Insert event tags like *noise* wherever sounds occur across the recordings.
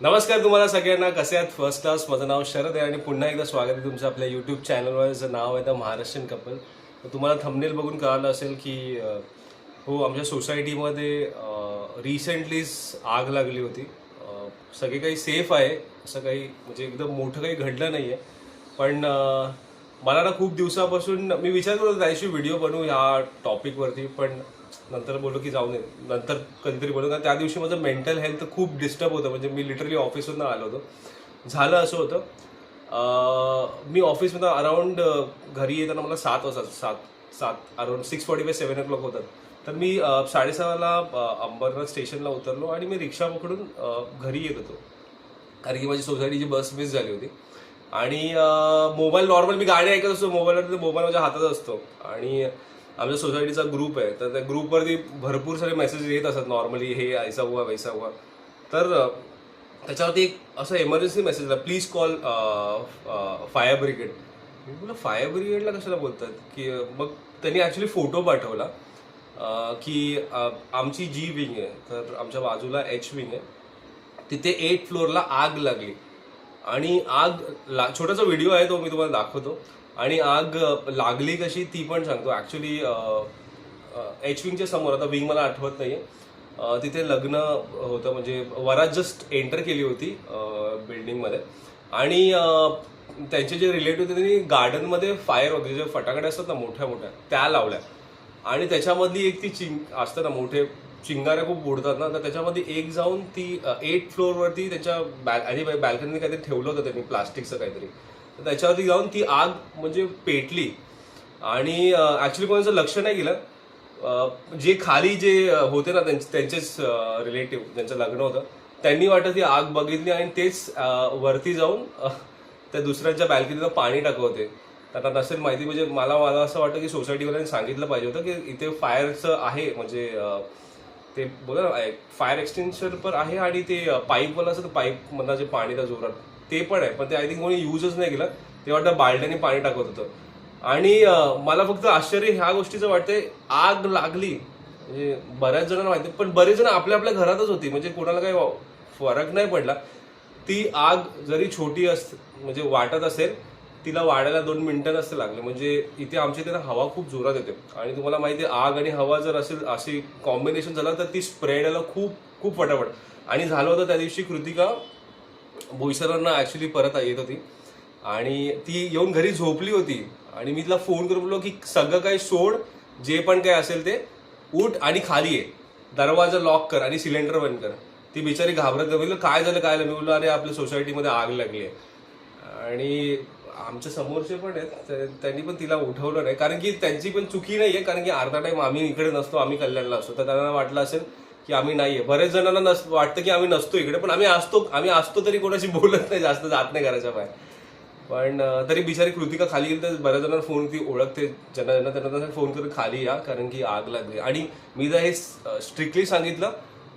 नमस्कार तुम्हाला सगळ्यांना. कसे आहात? फर्स्ट क्लास माझं नाव शरद आहे आणि पुन्हा एकदा स्वागत आहे तुमचं आपल्या यूट्यूब चॅनलवर जर नाव आहे तर महाराष्ट्रीयन कपल तर तुम्हाला थंबनेल बघून कळालं असेल की हो आमच्या सोसायटीमध्ये रिसेंटलीच आग लागली होती. सगळे काही सेफ आहे. असं काही म्हणजे एकदम मोठं काही घडलं नाही आहे पण मला ना खूप दिवसापासून मी विचार करत त्या दिवशी व्हिडिओ बनवू ह्या टॉपिकवरती पण नंतर बोललो की जाऊ नये नंतर कधीतरी बोलू कारण त्या दिवशी माझं मेंटल हेल्थ खूप डिस्टर्ब होतं. म्हणजे मी लिटरली ऑफिसमधून आलो होतो. झालं असं होतं. मी ऑफिसमधून अराऊंड घरी येताना मला सात वाजता सात सात around six forty five seven o'clock होतात. तर मी साडेसहाला अंबरनाथ स्टेशनला उतरलो आणि मी रिक्षा पकडून घरी येत होतो. कारण की माझी सोसायटीची बस मिस झाली होती. आणि मोबाईल नॉर्मल मी गाणी ऐकत असतो. मोबाईलवर मोबाईल माझ्या हातात असतो. आणि आमच्या सोसायटीचा ग्रुप आहे. तर त्या ग्रुपवरती भरपूर सारे मेसेज येत असतात. नॉर्मली हे ऐसा हुआ वैसा हुआ. तर त्याच्यावरती एक असं एमर्जन्सी मेसेज आला. प्लीज कॉल फायर ब्रिगेड मी बोला फायर ब्रिगेडला कशाला बोलतात? की मग त्यांनी ॲक्च्युली फोटो पाठवला की आमची जी विंग आहे तर आमच्या बाजूला एच विंग आहे. तिथे एट फ्लोअरला आग लागली. आणि आग ला छोटासा व्हिडिओ आहे तो मी तुम्हाला दाखवतो. आणि आग लागली कशी ती पण सांगतो. ॲक्च्युली एच विंगच्या समोर आता विंग मला आठवत नाही तिथे लग्न होतं म्हणजे वरात जस्ट एंटर केली होती बिल्डिंगमध्ये आणि त्यांचे जे रिलेटिव्ह होते त्यांनी गार्डनमध्ये फायर वगैरे जे फटाकडे असतात ना मोठ्या मोठ्या त्या लावल्या. आणि त्याच्यामधली एक ती चिंग असतं ना मोठे चिंगाऱ्या खूप उडतात ना तर त्याच्यामध्ये एक जाऊन ती एट फ्लोअरवरती त्याच्या बॅल आणि बॅल्कनीने काहीतरी ठेवलं होतं त्यांनी प्लास्टिकचं काहीतरी. त्याच्यावरती जाऊन ती आग म्हणजे पेटली. आणि ऍक्च्युली कोणाचं लक्ष नाही गेलं. जे खाली जे होते ना त्यांचे त्यांचेच रिलेटिव्ह ज्यांचं लग्न होतं त्यांनी वाटत ती आग बघितली आणि तेच वरती जाऊन त्या दुसऱ्यांच्या बॅल्कनीला पाणी टाकवते. त्यांना नसेल माहिती म्हणजे मला मला असं वाटतं की सोसायटीवाल्यांनी सांगितलं पाहिजे होतं की इथे फायरचं आहे म्हणजे ते बोला ना फायर एक्सटेन्शन पण आहे आणि ते पाईपवाला असं पाईप मधनं जे पाणी जोरात ते पण आहे. पण ते आय थिंक कोणी युजच नाही केलं. ते वाटतं बालड्याने पाणी टाकत होतं. आणि मला फक्त आश्चर्य ह्या गोष्टीचं वाटतंय आग लागली. म्हणजे बऱ्याच जणांना माहिती पण बरेच जण आपल्या आपल्या घरातच होती. म्हणजे कोणाला काही फरक नाही पडला. ती आग जरी छोटी असते म्हणजे वाटत असेल तिला वाढायला दोन मिनिटं नसते लागले. म्हणजे इथे आमच्या इथे हवा खूप जोरात येते. आणि तुम्हाला माहिती आहे आग आणि हवा जर असेल अशी कॉम्बिनेशन झालं तर ती स्प्रेड यायला खूप खूप फटाफट. आणि झालं होतं त्या दिवशी कृतिका बोईसरांना ॲक्च्युली परत येत होती. आणि ती येऊन घरी झोपली होती. आणि मी तिला फोन करून बोललो की सगळं काही सोड. जे पण काही असेल ते उठ आणि खाली ये. दरवाजा लॉक कर आणि सिलेंडर बंद कर. ती बिचारी घाबरत बोललो काय झालं काय झालं? मी बोललो अरे आपल्या सोसायटीमध्ये आग लागली आहे. आणि आमच्या समोरचे पण आहेत. त्यांनी पण तिला उठवलं नाही. कारण की त्यांची पण चुकी नाही आहे कारण की अर्धा टाईम आम्ही इकडे नसतो आम्ही कल्याणला असतो. तर त्यांना वाटलं असेल की आम्ही नाहीये. बरेच जणांना नस वाटतं की आम्ही नसतो इकडे पण आम्ही असतो आम्ही असतो तरी कोणाशी बोलत नाही जास्त जात नाही घराच्या बाहेर. पण तरी बिचारी कृतिका खाली गेली तर बऱ्याच जणांना फोन ती ओळखते. ज्यांना ज्यांना त्यांना फोन करून खाली या कारण की आग लागली. आणि मी जर हे स्ट्रिक्टली सांगितलं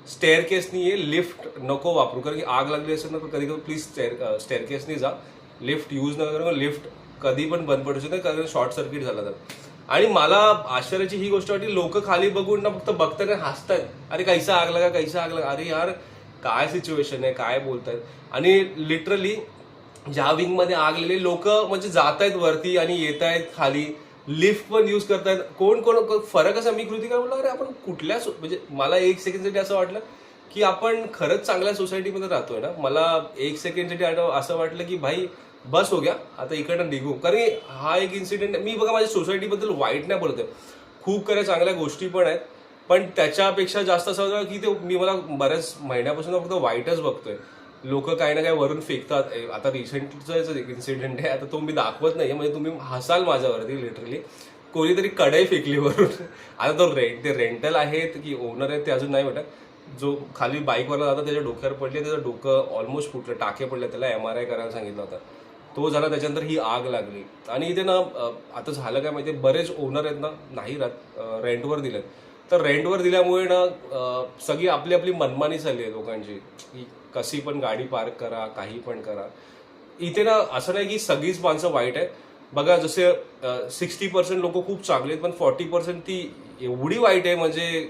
स्टेअर केसनी ये लिफ्ट नको वापरू. कारण की आग लागली असेल ना तर कधी कधी प्लीज स्टेअर स्टेअर केसनी जा. लिफ्ट यूज नका करू लिफ्ट कधी पण बंद पडू शकते कारण शॉर्ट सर्किट झाला तर. आणि मला आश्चर्याची ही गोष्ट वाटली लोक खाली बघून ना फक्त बघतात आणि हसतात. अरे कैसा आग लगा कैसा आग लगा. अरे यार काय सिच्युएशन आहे काय बोलतायत. आणि लिटरली ज्या विंगमध्ये लोक म्हणजे जात आहेत वरती आणि येत आहेत खाली. लिफ्ट पण युज करतायत. कोण कोण फरक असा मी कृती बोललो अरे आपण कुठल्या म्हणजे मला एक सेकंडसाठी असं वाटलं की आपण खरंच चांगल्या सोसायटीमध्ये राहतोय ना. मला एक सेकंडसाठी असं वाटलं की भाई बस हो गया आता इकडनं निघू. कारण की हा एक इन्सिडेंट मी बघा माझ्या सोसायटीबद्दल वाईट नाही बोलत आहे खूप काही चांगल्या गोष्टी पण आहेत पण त्याच्यापेक्षा जास्त असं होतं की ते मी मला बऱ्याच महिन्यापासून फक्त वाईटच बघतोय. लोक काही ना काही वरून फेकतात. आता रिसेंटचा एक इन्सिडेंट आहे आता तो मी दाखवत नाही म्हणजे तुम्ही हसाल माझ्यावरती लिटरली कोणीतरी कढई फेकली वरून. आता तो रेंट ते रेंटल आहेत की ओनर आहेत ते अजून नाही वाटत जो खाली बाईकवरला जाता त्याच्या डोक्यावर पडले त्याचं डोकं ऑलमोस्ट फुटलं टाके पडले त्याला एम आर आय करायला सांगितलं होतं. तो झाला त्याच्यानंतर ही आग लागली. आणि इथे ना आता झालं काय माहिती बरेच ओनर आहेत ना नाही राहत रेंटवर दिलेत. तर रेंटवर दिल्यामुळे ना सगळी आपली आपली मनमानी चालली आहे लोकांची. की कशी पण गाडी पार्क करा काही पण करा. इथे ना असं नाही की सगळीच माणसं वाईट आहे बघा जसे सिक्स्टी पर्सेंट लोक खूप चांगले आहेत पण फॉर्टी पर्सेंट ती एवढी वाईट आहे म्हणजे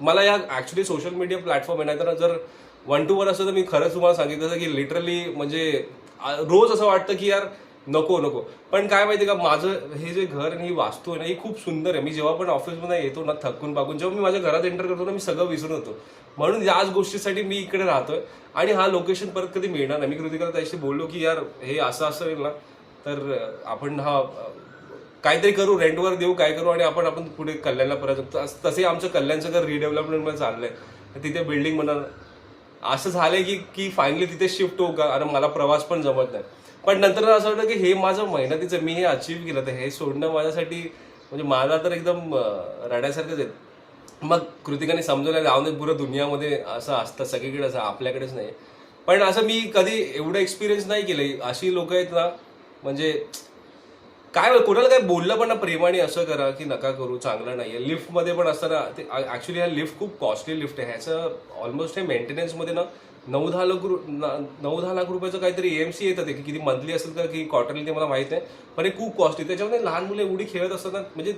मला या ॲक्च्युली सोशल मीडिया प्लॅटफॉर्म आहे नाही तर जर वन टू वन असतं तर मी खरंच तुम्हाला सांगितलं असतं की लिटरली म्हणजे रोज असं वाटतं की यार नको नको. पण काय माहिती का माझं हे जे घर आणि ही वास्तू आहे ना ही खूप सुंदर आहे. मी जेव्हा पण ऑफिसमध्ये येतो ना थकून पाकून जेव्हा मी माझ्या घरात एंटर करतो ना मी सगळं विसरून होतो म्हणून याच गोष्टीसाठी मी इकडे राहतोय. आणि हा लोकेशन परत कधी मिळणार नाही. मी कृतिकाला त्याशी बोललो की यार हे असं असं होईल ना तर आपण हा काहीतरी करू रेंटवर देऊ काय करू आणि आपण आपण पुढे कल्याणला परत तसे आमचं कल्याणचं घर रिडेव्हलपमेंट चाललंय. तिथे बिल्डिंग म्हणा असं झालंय की की फायनली तिथे शिफ्ट होऊ का? आणि मला प्रवास पण जमत नाही. पण नंतर असं वाटतं की हे माझं मेहनतीचं मी हे अचीव्ह केलं तर हे सोडणं माझ्यासाठी म्हणजे मला तर एकदम रडायसारखंच आहे. मग कृतिकाने समजवलं जाऊन दे पुरं दुनियामध्ये असं असतं सगळीकडे असं आपल्याकडेच नाही. पण असं मी कधी एवढं एक्सपिरियन्स नाही केलं अशी लोक आहेत ना म्हणजे काय कोणाला काय बोललं पण ना प्रेमाने असं करा की नका करू चांगलं नाही आहे लिफ्टमध्ये पण असताना ते ॲक्च्युली हा लिफ्ट खूप कॉस्टली लिफ्ट आहे. ह्याचं ऑलमोस्ट हे मेंटेनन्समध्ये ना नऊ दहा लाख रु- नऊ दहा लाख रुपयाचं काहीतरी एएमसी येतं ते की किती मंथली असेल का की क्वार्टरली ते मला माहीत नाही. पण हे खूप कॉस्टली त्याच्यामध्ये लहान मुलं एवढी खेळत असतात ना म्हणजे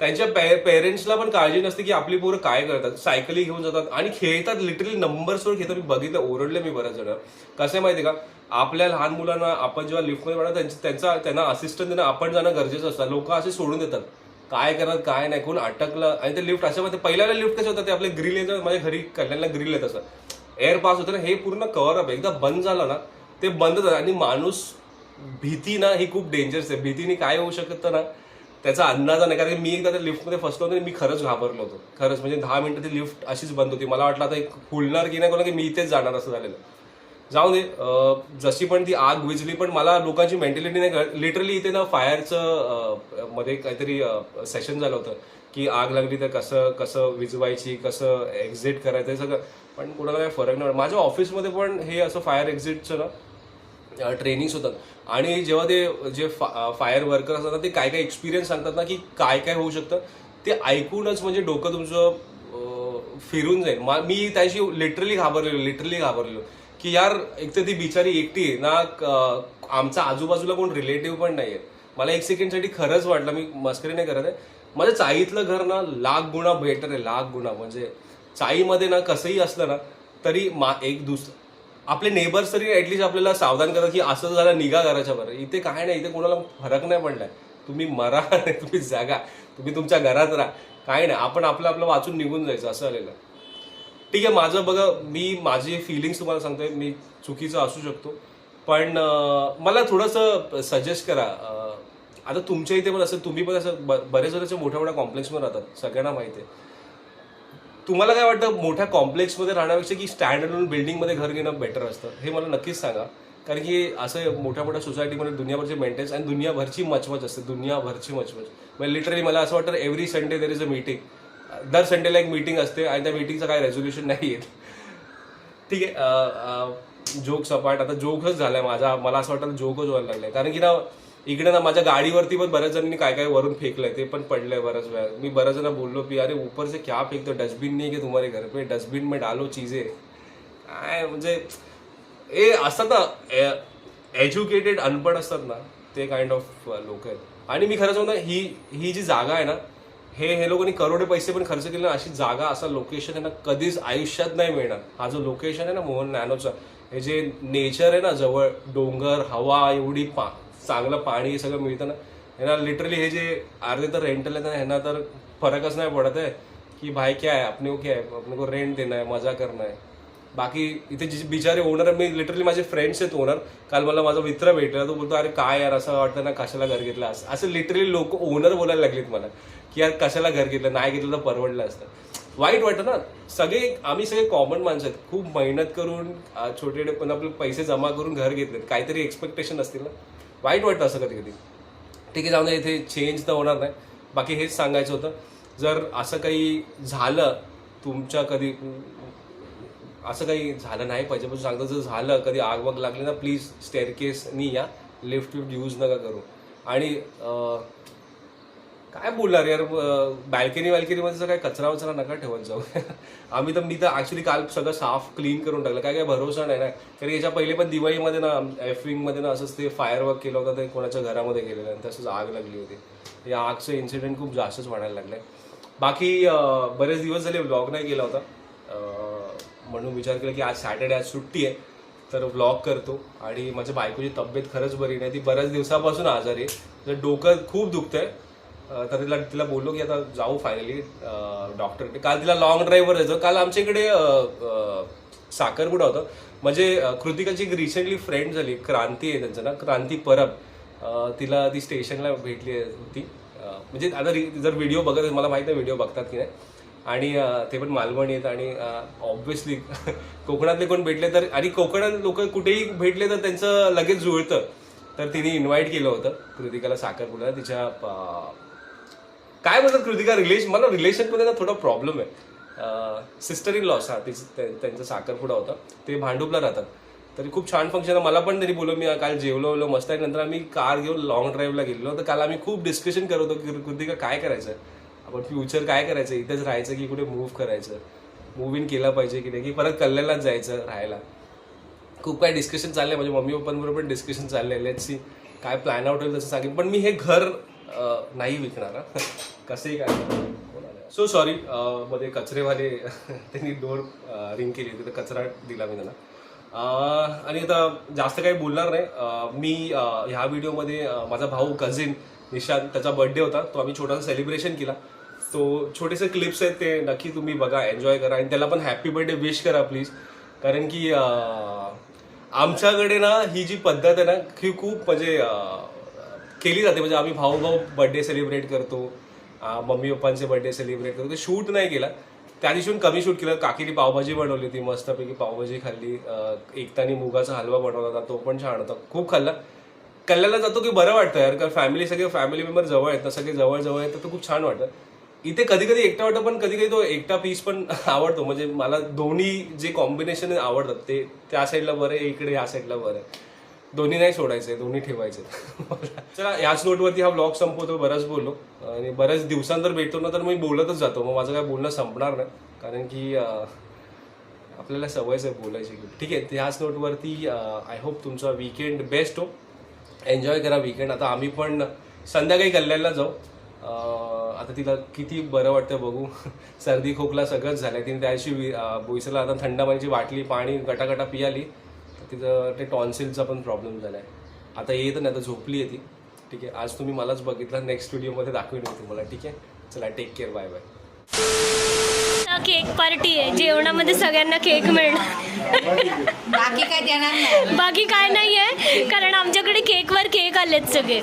त्यांच्या पेरेंट्सला पण काळजी नसते की आपली पोरं काय करतात. सायकली घेऊन जातात आणि खेळतात. लिटरली नंबर्सवर खेळतात. मी बघितलं ओरडले मी बऱ्याच जण. कसं आहे माहिती का? आपल्या लहान मुलांना आपण जेव्हा लिफ्टमध्ये म्हणा त्यांच्या त्यांचा त्यांना असिस्टंट देणं आपण जाणं गरजेचं असतं. लोक असे सोडून देतात. काय करत काय नाही कोण अटकलं? आणि ते लिफ्ट अशा मध्ये पहिल्याला लिफ्ट कसे होतं ते आपले ग्रिल येतं माझ्या घरी कल्याणला ग्रिल येत असं. एअर पास होतं ना हे पूर्ण कव्हर अप एकदा बंद झालं ना ते बंद झालं. आणि माणूस भीती ना ही खूप डेंजरस आहे. भीतीने काय होऊ शकतं ना? त्याचा अंदाजा नाही कारण की मी एकदा त्या लिफ्टमध्ये फसलो होतो मी खरंच घाबरलो होतो. खरंच म्हणजे दहा मिनिटं ती लिफ्ट अशीच बंद होती. मला वाटलं आता एक फुलणार की नाही कोणा की मी इथेच जाणार असं झालेलं. जाऊ दे जशी पण ती आग विजली पण मला लोकांची मेंटॅलिटी नाही लिटरली इथे ना फायरचं मध्ये काहीतरी सेशन झालं होतं की आग लागली तर कसं कसं विजवायची कसं एक्झिट करायचं हे सगळं. पण कोणाला काही फरक नाही माझ्या ऑफिसमध्ये पण हे असं फायर एक्झिटचं ना ट्रेनिंग्स होतात. आणि जेव्हा ते जे फायर वर्कर असतात ना ते काय काय एक्सपिरियन्स सांगतात ना की काय काय होऊ शकतं ते ऐकूनच म्हणजे डोकं तुमचं फिरून जाईल. मा- मी त्याशी लिटरली घाबरलेलो लिटरली घाबरलेलो. की यार एक तर ती बिचारी एकटी आहे ना क- आमचा आजूबाजूला कोण रिलेटिव्ह पण नाही आहे मला एक सेकंडसाठी खरंच वाटलं मी मस्करी नाही करत आहे. माझ्या चाईतलं घर ना लाख गुणा बेटर आहे लाख गुणा. म्हणजे चाईमध्ये ना कसंही असलं ना तरी मा एक दुसरं आपले नेबर्स तरी ऍटलीस्ट आपल्याला सावधान करतात की असं झालं निघा घराच्या बरं इथे काय नाही इथे कोणाला फरक नाही पडलाय. तुम्ही मरा *laughs* तुम्ही जागा. तुम्ही तुमच्या घरात राहा. काय नाही आपण आपलं आपलं वाचून निघून जायचं असं आलेलं ठीक आहे माझं बघा मी माझी फिलिंग्स तुम्हाला सांगतोय. मी चुकीचं असू शकतो. पण मला थोडंसं सजेस्ट करा. आता तुमच्या इथे पण असं तुम्ही पण असं ब- बरेच असे मोठ्या मोठ्या कॉम्प्लेक्समध्ये राहतात. सगळ्यांना माहिती आहे. तुम्हाला काय वाटतं मोठ्या कॉम्प्लेक्समध्ये राहण्यापेक्षा की स्टँड अलोन बिल्डिंगमध्ये घर घेणं बेटर असतं? हे मला नक्कीच सांगा. कारण की असं मोठ्या मोठ्या सोसायटीमध्ये दुनियाभरचे मेंटेन्स आणि दुनियाभरची मचमच असते. दुनियाभरची मचमच. म्हणजे लिटरली मला असं वाटतं every Sunday there is a meeting दर संडेला एक मीटिंग असते आणि त्या मीटिंगचं काय रेझोल्युशन नाही येत. ठीक आहे जोक सपाट आता जोकच झालाय माझा. मला असं वाटतं जोकच व्हायला लागलाय कारण की ना इकडे ना माझ्या गाडीवरती पण बऱ्याच जणांनी काय काय वरून फेकलंय ते पण पडलंय बऱ्याच वेळा. मी बऱ्याच जण बोललो की अरे ऊपर से क्या फेकतो? डस्टबिन नाही की तुम्हारे घर पे? डस्टबिन में डालो चीजे. काय म्हणजे ए असतात ना एज्युकेटेड अनपढ असतात ना ते काइंड ऑफ लोक आहेत. आणि मी खरं सांगू ना ही ही जी जागा आहे ना हे हे लोकांनी करोडे पैसे पण खर्च केले ना अशी जागा असा लोकेशन आहे ना कधीच आयुष्यात नाही मिळणार. हा जो लोकेशन आहे ना मोहन नॅनोचा हे जे नेचर आहे ना जवळ डोंगर हवा एवढी पा चांगलं पाणी हे सगळं मिळतं ना. ह्यांना लिटरली हे जे अर्धे तर रेंटल आहेत ना ह्यांना तर फरकच नाही पडत आहे. की भाई क्या है अपने को क्या है अपने को रेंट देणं आहे मजा करणं आहे बाकी इथे जे बिचारे ओनर मी लिटरली माझे फ्रेंड्स आहेत ओनर काल मला माझा मित्र भेटला तो बोलतो अरे काय यार असं वाटतं ना कशाला घर घेतलं? असं असं लिटरली लोक ओनर बोलायला लागलेत मला. की यार कशाला घर घेतलं नाही घेतलं तर परवडलं असतं. वाईट वाटतं ना सगळे आम्ही सगळे कॉमन माणसं आहेत. खूप मेहनत करून छोटे छोटे पण आपले पैसे जमा करून घर घेतलेत. काहीतरी एक्सपेक्टेशन असतील ना. वाईट वाटतं असं कधी कधी ठीक आहे जाऊन इथे चेंज तर होणार नाही. बाकी हेच सांगायचं होतं. जर असं काही झालं तुमच्या कधी असं काही झालं नाही पाहिजे पण सांगतो जर झालं कधी आग वाग लागली ना प्लीज स्टेअरकेसनी या. लिफ्ट विफ्ट यूज नका करू. आणि काय बोलणार यार? बॅल्कनी वॅल्कनीमध्ये काय कचरा वचरा नका ठेवत जाऊ. *laughs* आम्ही तर मी तर ऍक्च्युली काल सगळं साफ क्लीन करून टाकलं. काय काय भरोसा नाही ना? कारण याच्या पहिले पण दिवाळीमध्ये ना एफमध्ये ना असंच ते फायर वर्क केलं होतं ते कोणाच्या घरामध्ये गेलेलं आणि तसंच आग लागली होती. या आगचं इन्सिडेंट खूप जास्तच वाढायला लागलं बाकी बरेच दिवस झाले ब्लॉग नाही केला होता. म्हणून विचार केला की आज सॅटर्डे आज सुट्टी आहे. तर व्लॉग करतो. आणि माझ्या बायकोची तब्येत खरंच बरी नाही. ती बऱ्याच दिवसापासून आजारी आहे. तर डोकं खूप दुखतंय. आहे तर तिला तिला बोललो की आता जाऊ फायनली डॉक्टरकडे काल तिला लॉंग ड्राईव्हवर जायचं काल आमच्या इकडे साखरपुडा होतं. म्हणजे कृतिकाची एक रिसेंटली फ्रेंड झाली क्रांती आहे त्यांचं ना क्रांती परब. तिला ती स्टेशनला भेटली होती. म्हणजे आता जर व्हिडिओ बघत मला माहीत नाही व्हिडिओ बघतात की नाही. आणि ते पण मालवणी आहेत आणि ऑब्व्हियसली *laughs* कोकणातले कोण भेटले तर आणि कोकणात लोक कुठेही भेटले तर त्यांचं लगेच जुळतं. तर तिने इन्व्हाइट केलं होतं कृतिकाला साखरपुड्याला. तिच्या काय बोलतात कृतिका? रिलेशन मला रिलेशनमध्ये ना थोडा प्रॉब्लेम आहे. सिस्टर इन लॉस हा त्या- त्यांचा साखरपुडा होता. ते भांडुपला राहतात. तरी खूप छान फंक्शन मला पण तरी बोललो मी काल जेवलो वलो मस्त आहे. नंतर आम्ही कार घेऊन लॉंग ड्राईव्हला गेलो तर काल आम्ही खूप डिस्कशन करत होतो की कृतिका काय करायचं आपण फ्युचर काय करायचं इथेच राहायचं की कुठे मूव्ह करायचं? मूव्ह इन केला पाहिजे की नाही? की परत कल्याणलाच जायचं राहायला? खूप काही डिस्कशन चाललंय. माझ्या मम्मी पप्पांबरोबर पण डिस्कशन चाललंय. लेट सी काय प्लॅन आउट होईल तसं सांगेन. पण मी हे घर नाही विकणार कसे काय सो सॉरी मध्ये कचरेवाले *laughs* त्यांनी डोर रिंग केली होती तर कचरा दिला मी त्यांना. आणि आता जास्त काही बोलणार नाही. मी ह्या व्हिडिओमध्ये माझा भाऊ कझिन निशांत त्याचा बर्थडे होता. तो आम्ही छोटासा सेलिब्रेशन केला. तो छोटेसे क्लिप्स आहेत ते नक्की तुम्ही बघा एन्जॉय करा. आणि त्याला पण हॅपी बर्थडे विश करा प्लीज कारण की आमच्याकडे ना ही जी पद्धत आहे ना ही खूप म्हणजे केली जाते. म्हणजे आम्ही भाऊ भाऊ बर्थडे सेलिब्रेट करतो. मम्मी पप्पांचे बर्थडे सेलिब्रेट करू ते शूट नाही केला. त्या दिवशी कमी शूट केलं. काकीने पावभाजी बनवली होती. मस्तपैकी पावभाजी खाल्ली. एकतानी मुगाचा हलवा बनवला होता. तो पण छान होता. खूप खाल्ला. कल्याणला जातो की बरं वाटतं यार. कारण फॅमिली सगळे फॅमिली मेंबर जवळ आहेत ना. सगळे जवळ जवळ आहेत. तर तो खूप छान वाटतं. इथे कधी कधी एकटा वाटतं पण कधी कधी तो एकटा पीस पण *laughs* आवडतो. म्हणजे मला दोन्ही जे कॉम्बिनेशन आवडतात ते त्या साईडला बरं आहे इकडे ह्या साईडला बरं. आहे दोन्ही नाही सोडायचे दोन्ही ठेवायचे. चला याच नोटवरती हा ब्लॉग संपवतो बरंच बोललो. आणि बऱ्याच दिवसांतर भेटतो ना तर मी बोलतच जातो. मग माझं काय बोलणं संपणार नाही. कारण की आपल्याला सवयच आहे बोलायची. ठीक आहे ह्याच नोटवरती आय होप तुमचा विकेंड बेस्ट हो. एन्जॉय करा विकेंड आता आम्ही पण संध्याकाळी कल्याणला जाऊ. आता तिला किती बरं वाटतं बघू. *laughs* सर्दी खोकला सगळंच झालंय. तिने त्याशी बोईसला आता थंड पाण्याची बाटली पाणी गटागटा पियाली. तर तिचं ते टॉन्सिलचा पण प्रॉब्लेम झालाय. आता येत नाही आता झोपली आहे ती. ठीक आहे आज तुम्ही मलाच बघितलं नेक्स्ट व्हिडिओमध्ये दाखवेन मी तुम्हाला. ठीक आहे? चला take care bye bye cake party आहे. जेवणामध्ये सगळ्यांना केक मिळणार. बाकी काय देणार नाही. बाकी काय नाही आहे कारण आमच्याकडे केकवर केक आलेत सगळे.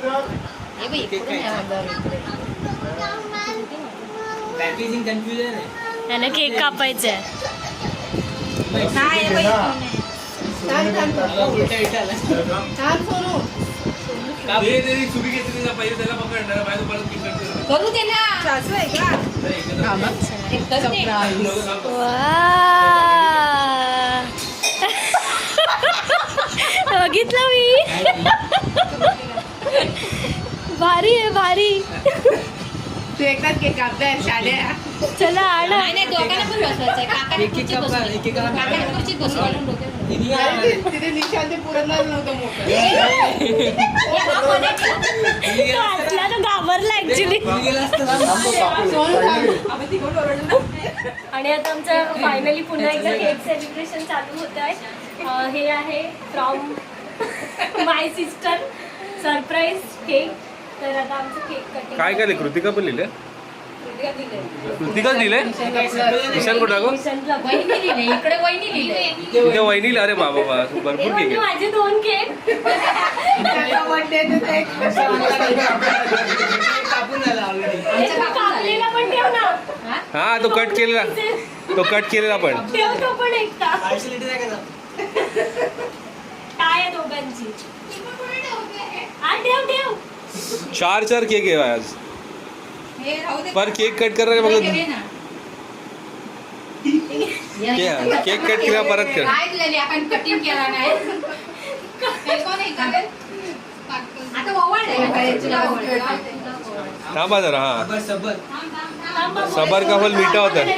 हे आहे आहे केक कापायचा आहे कर. करू दे ना. बघितलं मी. भारी आहे भारी. तू एकदाच केक कापताय शाळेत. चला आणा नाही नाही दोघांना पण बसवायचंय काकाने खुर्चीत बसवलं. काकाने खुर्चीत बसवलं तिथे निशांत नव्हतं हे हा तो घाबरला ऍक्च्युली. आणि आता आमचं फायनली पुन्हा एकदा केक सेलिब्रेशन चालू होत आहे. हे आहे from my sister surprise cake तर आता आमचं केक कटिंग काय काय कृतिका पण लिहिले कृतिकाच लिहिले निशान कुठं गो वहिनी इकडे वहिनी लिहिलंय. तिथे वहिनी अरे बाबा बा हे भरपूर केक आहे माझे दोन केक. ते *laughs* हे तू कापलेला पण ठेव ना. हा? तो कट केलेला. तो कट केलेला पण. ठेव तो पण एकटा. पार्शलिटी नाही का काय आहे दोघांची? हा ठेव ठेव. चार चार केक आहे आज. पर केक कट कर हे बघ गेले ना. के- केक कट केला परत कर काय दिलेली आपण कटिंग केला नाही हे कोण आहे का? आता ओवाळलंय का? तुला ओवाळलंय. थांबा जरा हा सबर सबर थांब बाबा. सबर का फल मीठा होता है.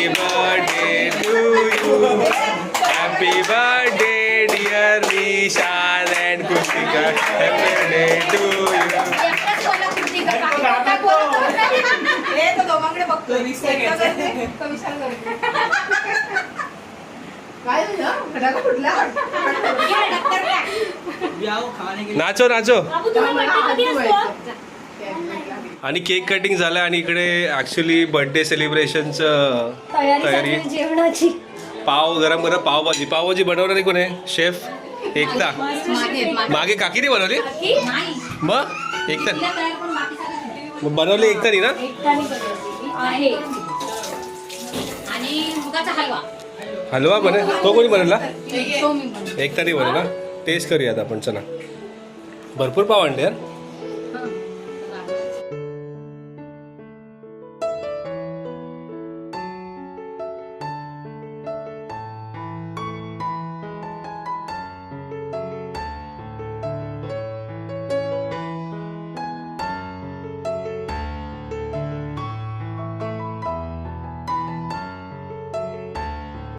Happy birthday to you happy birthday dear and Kritika happy birthday to you. Hey. Nacho नाचो बाबू तुझा बर्थडे कधी असतो आणि केक कटिंग झालं आणि इकडे ऍक्च्युली बर्थडे सेलिब्रेशनचं तयारी जेवणाची. पाव गरम गरम पावभाजी. पावभाजी बनवणारी कोण? आहे शेफ एकता मागे, काकीने बनवली? नाही. मग? एकता तिला तयार पण बाकी सगळं मग बनवली एकतानी ना? एकट्याने बनवली आहे. आणि मुगाचा हलवा. हलवा बने? तो कोणी बनवला? तो मी बनवते. एकतानी बनवला? टेस्ट करूयात आपण चला. भरपूर पाव आणले यार